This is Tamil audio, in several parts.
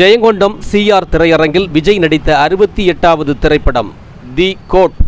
ஜெயங்கொண்டம் சிஆர் திரையரங்கில் விஜய் நடித்த அறுபத்தி எட்டாவது திரைப்படம் தி கோட்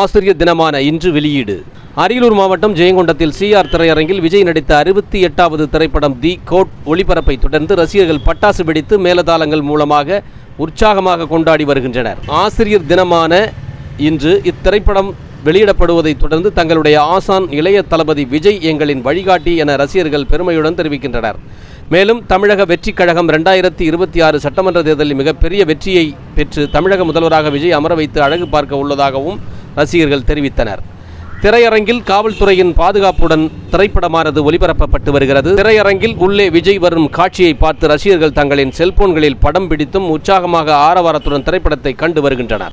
ஆசிரியர் தினமான இன்று வெளியீடு. அரியலூர் மாவட்டம் ஜெயங்கொண்டத்தில் சிஆர் திரையரங்கில் விஜய் நடித்த அறுபத்தி எட்டாவது திரைப்படம் தி கோட் ஒளிபரப்பை தொடர்ந்து ரசிகர்கள் பட்டாசு வெடித்து மேலதாளங்கள் மூலமாக உற்சாகமாக கொண்டாடி வருகின்றனர். ஆசிரியர் தினமான இன்று இத்திரைப்படம் வெளியிடப்படுவதைத் தொடர்ந்து தங்களுடைய ஆசான் இளைய தளபதி விஜய் எங்களின் வழிகாட்டி என ரசிகர்கள் பெருமையுடன் தெரிவிக்கின்றனர். மேலும் தமிழக வெற்றிக் கழகம் ரெண்டாயிரத்தி இருபத்தி ஆறு சட்டமன்ற தேர்தலில் மிகப்பெரிய வெற்றியை பெற்று தமிழக முதல்வராக விஜய் அமர வைத்து அழகு பார்க்க உள்ளதாகவும் ரசிகர்கள் தெரிவித்தனர். திரையரங்கில் காவல்துறையின் பாதுகாப்புடன் திரைப்படமானது ஒளிபரப்பப்பட்டு வருகிறது. திரையரங்கில் உள்ளே விஜய் வரும் காட்சியை பார்த்து ரசிகர்கள் தங்களின் செல்போன்களில் படம் பிடித்தும் உற்சாகமாக ஆரவாரத்துடன் திரைப்படத்தை கண்டு வருகின்றனர்.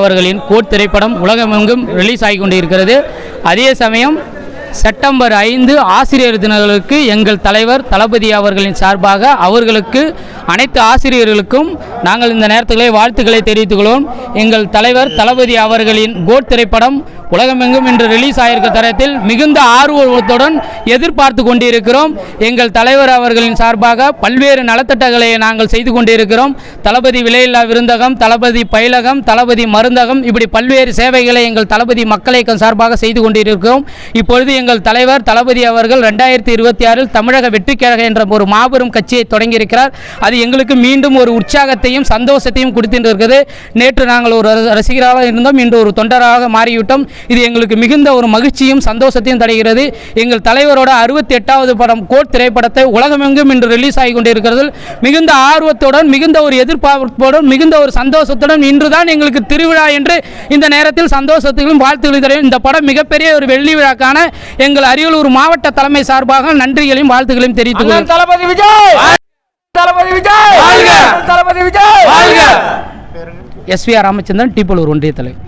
அவர்களின் கோட் திரைப்படம் உலகமெங்கும் ரிலீஸ் ஆகி கொண்டிருக்கிறது. அதே சமயம் செப்டம்பர் ஐந்து ஆசிரியர் தினங்களுக்கு எங்கள் தலைவர் தளபதி அவர்களின் சார்பாக அவர்களுக்கு அனைத்து ஆசிரியர்களுக்கும் நாங்கள் இந்த நேரத்திலே வாழ்த்துக்களை தெரிவித்துக் கொள்வோம். எங்கள் தலைவர் தளபதி அவர்களின் கோட் திரைப்படம் உலகமெங்கும் இன்று ரிலீஸ் ஆகியிருக்க தரத்தில் மிகுந்த ஆர்வத்துடன் எதிர்பார்த்து கொண்டிருக்கிறோம். எங்கள் தலைவர் அவர்களின் சார்பாக பல்வேறு நலத்திட்டங்களை நாங்கள் செய்து கொண்டிருக்கிறோம். தளபதி விலையில்லா விருந்தகம் தளபதி பயிலகம் தளபதி மருந்தகம் இப்படி பல்வேறு சேவைகளை எங்கள் தளபதி மக்கள் இயக்கம் சார்பாக செய்து கொண்டிருக்கிறோம். இப்பொழுது எங்கள் தலைவர் தளபதி அவர்கள் ரெண்டாயிரத்தி இருபத்தி ஆறில் தமிழக வெற்றிக்கழக என்ற ஒரு மாபெரும் கட்சியை தொடங்கியிருக்கிறார். அது எங்களுக்கு மீண்டும் ஒரு உற்சாகத்தையும் சந்தோஷத்தையும் கொடுத்திருக்கிறது. நேற்று நாங்கள் ஒரு ரசிகராக இருந்தோம். இன்று ஒரு தொண்டராக மாறிவிட்டோம். இது எங்களுக்கு மிகுந்த ஒரு மகிழ்ச்சியும் சந்தோஷத்தையும் தருகிறது. எங்கள் தலைவரோட அறுபத்தி எட்டாவது படம் கோட் திரைப்படத்தை உலகமெங்கும் இன்று ரிலீஸ் ஆகி கொண்டிருக்கிறது. மிகுந்த ஆர்வத்துடன் மிகுந்த ஒரு எதிர்பார்ப்போடும் மிகுந்த ஒரு சந்தோஷத்துடன் இன்றுதான் எங்களுக்கு திருவிழா என்று இந்த நேரத்தில் சந்தோஷத்திலும் வாழ்த்துக்களை தருகிறேன். இந்த படம் மிகப்பெரிய ஒரு வெள்ளி விழாக்கான எங்கள் அரியலூர் மாவட்ட தலைமை சார்பாக நன்றிகளையும் வாழ்த்துக்களையும் தெரிவித்துக். Thalapathy Vijay! Thalapathy Vijay! Thalapathy Vijay! S V R Ramachandran Deepalur ஒன்றிய தலைவர்.